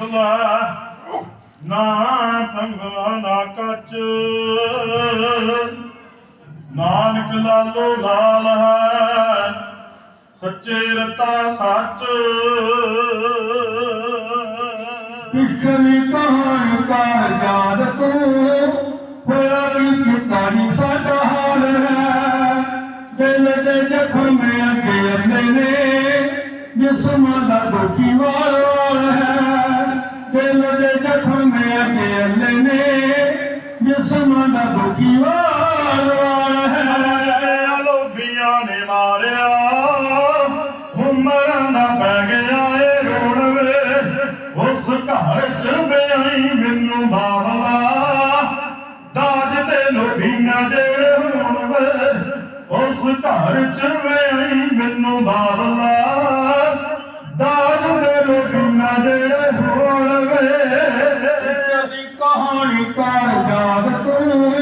ਮੁਕਲਾ ਨਾ ਪੰਗਾ, ਨਾ ਕੱਚ। ਨਾਨਕ ਲਾਲੋ ਲਾਲ ਹੈ, ਸੱਚੇ ਰਤਾ ਸੱਚ। ਪਿਛਲੀ ਕਹਾਣੀ ਕਰ ਯਾਦ ਤੂੰ, ਹੋਇਆ ਵੀ ਪਿਤਾਰੀ ਸਾਡਾ ਹਾਲ ਹੈ। ਦਿਲ ਦੇ ਜ਼ਖਮ ਅੱਗੇ ਅੱਲੇ ਨੇ ਜਿਸਮਾਂ ਦਾ ਦੁਖੀ ਵਾਲ ਹੈ, ਦਿਲ ਦੇ ਜ਼ਖਮ ਅੱਗੇ ਅੱਲੇ ਨੇ। ਜਿਸਮਾਂ ਦਾ ਦੁਖੀ ਵਾਲ ਹੈ ਲੋਭੀਆਂ ਨੇ ਮਾਰਿਆ। ਹੁਮਰਾਂ ਦਾ ਪੈ ਗਿਆ ਏ ਰੋਣ ਵੇ। ਉਸ ਘਰ ਚ ਬਿਆਈ ਮੈਨੂੰ ਬਾਬਲਾ ਦਾਜ ਤੇ ਲੋਭੀਆਂ ਜਿਹੜੇ ਹੋਣ ਵੇ। ਉਸ ਘਰ ਚ ਬਿਆਈ ਮੈਨੂੰ ਬਾਬਲਾ ਲੋਭੀਆਂ ਜਿਹੜੇ ਹੋਣ ਕਹਾਣੀ ਕਰ ਯਾਦ ਤੂੰ।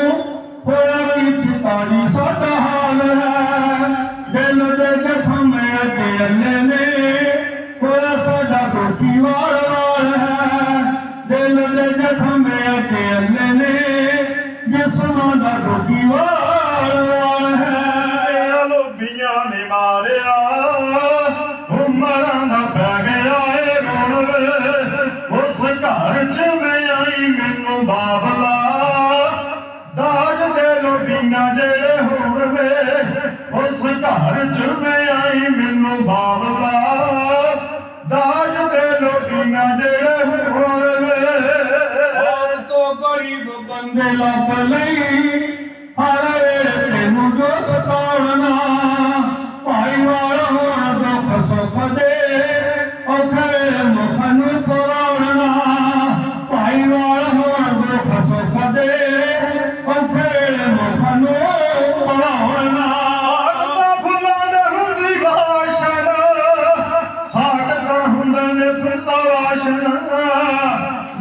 ਹੋਇਆ ਵੀ ਪਿਤਾਰੀ ਸਾਡਾ ਹਾਲ ਹੈ। ਦਿਲ ਦੇ ਜ਼ਖਮ ਅੱਗੇ ਅੱਲੇ ਨੇ। ਹੋਇਆ ਸਾਡਾ ਦੁਖੀ ਵਾਲ ਵਾਲ ਹੈ। ਦਿਲ ਦੇ ਜ਼ਖਮ ਅੱਗੇ ਅੱਲੇ ਨੇ। ਜਿਸਮਾਂ ਦਾ ਦੁਖੀ ਵਾਲ ਆਈ ਬਾਬਲਾ ਦਾਜ ਦੇ ਲੋਭੀਆਂ ਜਿਹੜੇ ਹੋਣ ਵੇ। ਉਸ ਘਰ ਚ ਮੈਂ ਆਈ, ਮੈਨੂੰ ਬਾਬਲਾ ਦਾਜ ਦੇ ਲੋਭੀਆਂ ਜਿਹੜੇ ਹੋਣ ਵੇ। ਆਪ ਤੋਂ ਗਰੀਬ ਬੰਦੇ ਲੱਭ ਲਈ।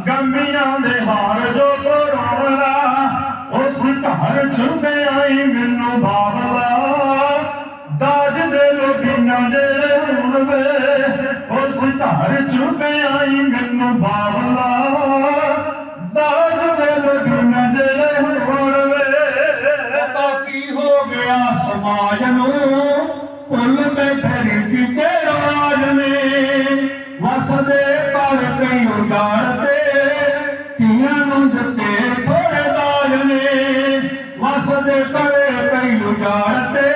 ਗੰਮੀਆਂ ਦੇ ਹਾਰ ਜੋ ਪਰੋਣਾ ਉਸ ਘਰ ਚ ਮੈਂ ਆਈ ਮੈਨੂੰ ਬਾਬਲਾ ਦਾਜ ਦੇ ਲੋਭੀਆਂ ਜਿਹੜੇ ਹੁਣ ਵੇ ਉਸ ਘਰ ਚ ਮੈਂ ਆਈ ਮੈਨੂੰ ਬਾਬਲਾ ਦਾਜ ਹੋ ਗਿਆ ਸਮਾਜ ਨੂੰ ਭੁੱਲ ਬੈਠੇ ਰੀਤੀ ਕੇ ਰਾਜ ਨੇ। ਵਸਦੇ ਪਰ ਕਈ ਉਜਾੜਦੇ ਧੀਆਂ ਨੂੰ ਦਿੱਤੇ ਥੋੜੇ ਦਾਜ ਨੇ। ਵਸਦੇ ਪਰੇ ਕਈ ਉਜਾੜਦੇ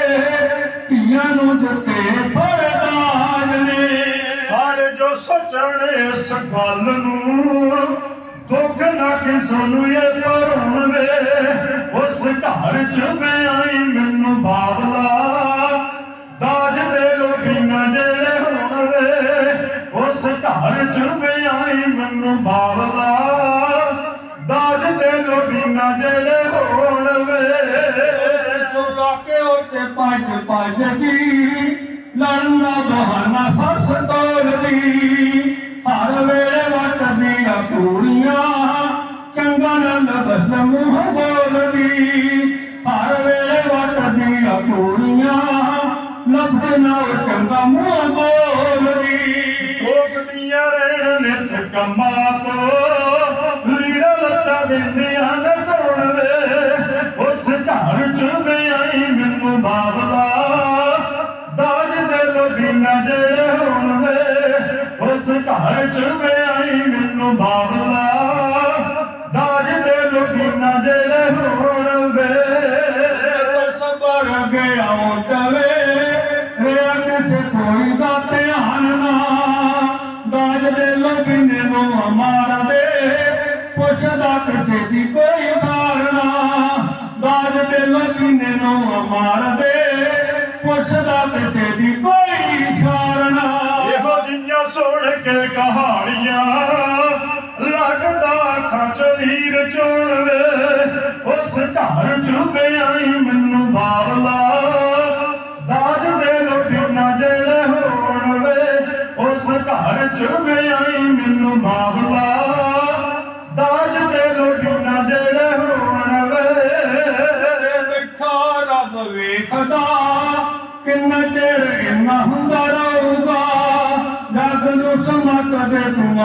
ਧੀਆਂ ਨੂੰ ਦਿੱਤੇ ਥੋੜੇ ਦਾਜ ਨੇ। ਸਾਰੇ ਜੋ ਸੋਚਣ ਇਸ ਗੱਲ ਨੂੰ, ਦੁੱਖ ਨਾ ਕਿਸ ਨੂੰ ਇਹ ਪਰਉਣ ਵੇ ਘਰ ਚ ਮੈਂ ਆਈ, ਮੈਨੂੰ ਬਾਬਲਾ। ਦਾਜ ਦੇ ਲੋਭੀਆਂ ਜਿਹੜੇ ਹੋਣ ਵੇ। ਉਸ ਘਰ ਚ ਮੈਂ ਆਈ, ਮੈਨੂੰ ਬਾਬਲਾ। ਦਾਜ ਦੇ ਲੋਭੀਆਂ ਜਿਹੜੇ ਹੋਣ ਵੇ। ਸੁਲਾ ਕੇ ਉੱਤੇ ਪੰਜ ਪੰਜ ਦੀ ਲੜਨ ਬਹਾਨਾ ਸੱਸ ਤੋਲਦੀ ਹਰ ਵੇਲੇ ਲੱਭਦੇ ਨਾ ਉਹ ਮੂੰਹ ਬੋਲਦੀ ਭੋਗਦੀਆਂ ਰਹਿਣ ਨਿਤ ਕੰਮਾਂ ਤੋਂ। ਲੀੜਾ ਲੱਤਾ ਦਿੰਦੀਆਂ ਨੇ ਧੋਣ ਵੇ। ਉਸ ਘਰ ਚ ਮੈਂ ਆਈ ਮੈਨੂੰ ਬਾਬਲਾ। ਦਾਜ ਦੇ ਲੋਭੀਆਂ ਜਿਹੜੇ ਹੋਣ ਵੇ। ਉਸ ਘਰ ਚ ਮੈਂ ਆਈ ਮੈਨੂੰ ਬਾਬਲਾ। ਕੇ ਕਹਾਣੀਆਂ, ਲੱਗਦਾ ਅੱਖਾਂ ਚ ਚੋਣ ਵੇ। ਉਸ ਘਰ ਚ ਆਈ ਮੈਨੂੰ ਬਾਬਲਾ ਦਾਜ ਦੇ ਲੋਭੀਆਂ ਜਿਹੜੇ ਹੋਣ ਵੇ। ਉਸ ਘਰ ਚ ਆਈ ਮੈਨੂੰ ਬਾਬਲਾ ਦਾਜ ਦੇ ਲੋਭੀਆਂ ਜਿਹੜੇ ਹੋਣ ਵੇ। ਤੇਰੇ ਰੱਬ ਵੇਖਦਾ, ਕਿੰਨਾ ਚਿਰ ਇੰਨਾ ਹੁੰਦਾ ਰਹੂਗਾ ਜਗ ਨੂੰ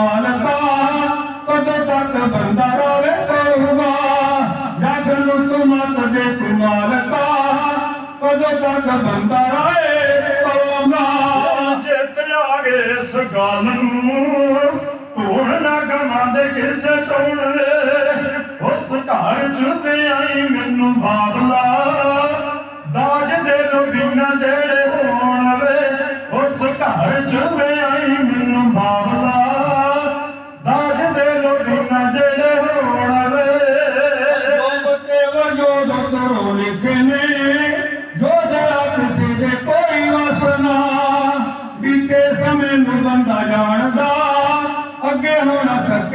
ਸਮਤ ਦੇ ਬੰਦਾ ਰਾਵੇ ਪਊਗਾ ਜਗ ਨੂੰ ਤੁਮਤ ਦੇ ਤੁਮਾਲਕਾ ਕਦੋਂ ਤੱਕ ਬੰਦਾ ਰਾਏ ਪਊਗਾ ਜਿੱਤ ਆ ਗਏ ਇਸ ਗੱਲ ਨੂੰ ਧੂਣ ਨਾ ਕਮਾਂਦੇ ਕਿਸੇ ਟੋਣ ਉਸ ਘਰ ਚ ਆਈ ਮੈਨੂੰ ਬਾਬਲਾ, ਦਾਜ ਦੇ ਲੋ ਬਿਨਾ ਜਿਹੜੇ ਹੋਣ ਵੇ। ਉਸ ਘਰ ਚ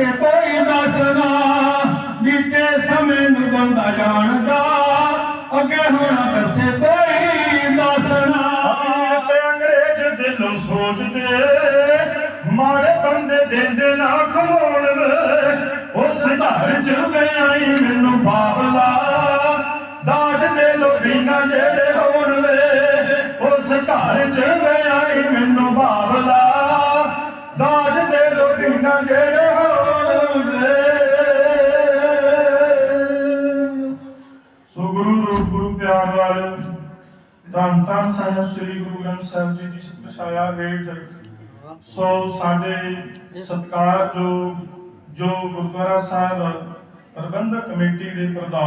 ਹੋਣਾ ਕੋਈ ਦੱਸਣਾ ਬੀਤੇ ਸਮੇਂ ਨੂੰ ਬੰਦਾ ਜਾਣਦਾ, ਅੱਗੇ ਹੋਣਾ ਦੱਸੇ ਕੋਈ ਦੱਸਣਾ ਤੇ ਅੰਗਰੇਜ਼ ਦਿਲੋਂ ਸੋਚਦੇ, ਮਾੜੇ ਬੰਦੇ ਦਿੰਦੇ ਨਾ ਖਵਾਉਣ ਵੇ। ਉਸ ਘਰ ਚ ਮੈਂ ਆਈ, ਮੈਨੂੰ ਬਾਬਲਾ, ਦਾਜ ਦੇ ਲੋ ਜਿਹੜੇ ਗੁਰੂ ਪਿਆਰ ਧੰਨ ਧੰਨ ਸਾਹਿਬ, ਸ੍ਰੀ ਗੁਰੂ ਗ੍ਰੰਥ ਸਾਹਿਬ ਜੀ ਦੀ ਸਿਖਾਇਆ ਹੇਠ ਸੋ ਸਾਡੇ ਸਤਕਾਰ ਜੋ ਜੋ ਗੁਰਦੁਆਰਾ ਸਾਹਿਬ ਪ੍ਰਬੰਧਕ ਕਮੇਟੀ ਦੇ ਪ੍ਰਧਾਨ